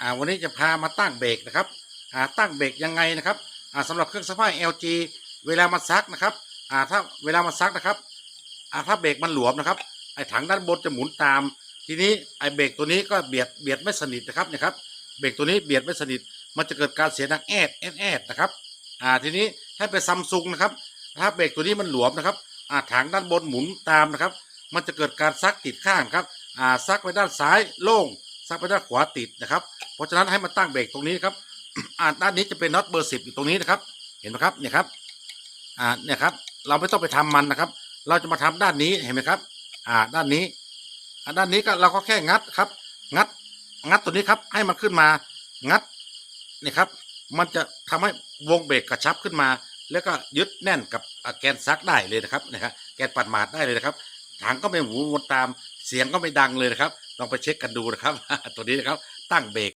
อ่าวันนี้จะพามาตั้งเบรกนะครับอ่าตั้งเบรกยังไงนะครับอ่าสำหรับเครื่องซักผ้า LG เวลามาซักนะครับอ่าถ้าเวลามาซักนะครับอ่าถ้าเบรกมันหลวมนะครับไอ้ถังด้านบนจะหมุนตาม ทีนี้ไอ้เบรกตัวนี้ก็เบียดเบียดไม่สนิทนะครับนี่ยครับเบรกตัวนี้เบียดไม่สนิทมันจะเกิดการเสียงดังแอดแอดแอดนะครับอ่าทีนี้ถ้าเป็นซัมซุงนะครับถ้าเบรกตัวนี้มันหลวมนะครับอ่าถังด้านบนหมุนตามนะครับ มันจะเกิดการซักติดข้างครับอ่าซักไปด้านซ้ายโล่ง ซักไปด้านขวาติดนะครับ เพราะฉะนั้นให้มาตั้งเบรกตรงนี้ครับ อ่าด้านนี้จะเป็นน็อตเบอร์สิบอยู่ตรงนี้นะครับ เห็นไหมครับเนี่ยครับอ่าเนี่ยครับ เราไม่ต้องไปทำมันนะครับ เราจะมาทำด้านนี้เห็นไหมครับ อ่าด้านนี้อ่าด้านนี้ก็เราก็แค่งัดครับ งัด งัดตัวนี้ครับ ให้มันขึ้นมางัดนี่ครับ มันจะทำให้วงเบรกกระชับขึ้นมา แล้วก็ยึดแน่นกับแกนซักได้เลยนะครับนะครับแกนปัดหมาดได้เลยนะครับถังก็ไม่หมุนวนตามเสียงก็ไม่ดังเลยนะครับ ลองไปเช็คกันดูนะครับ ตัวนี้นะครับตั้งเบรก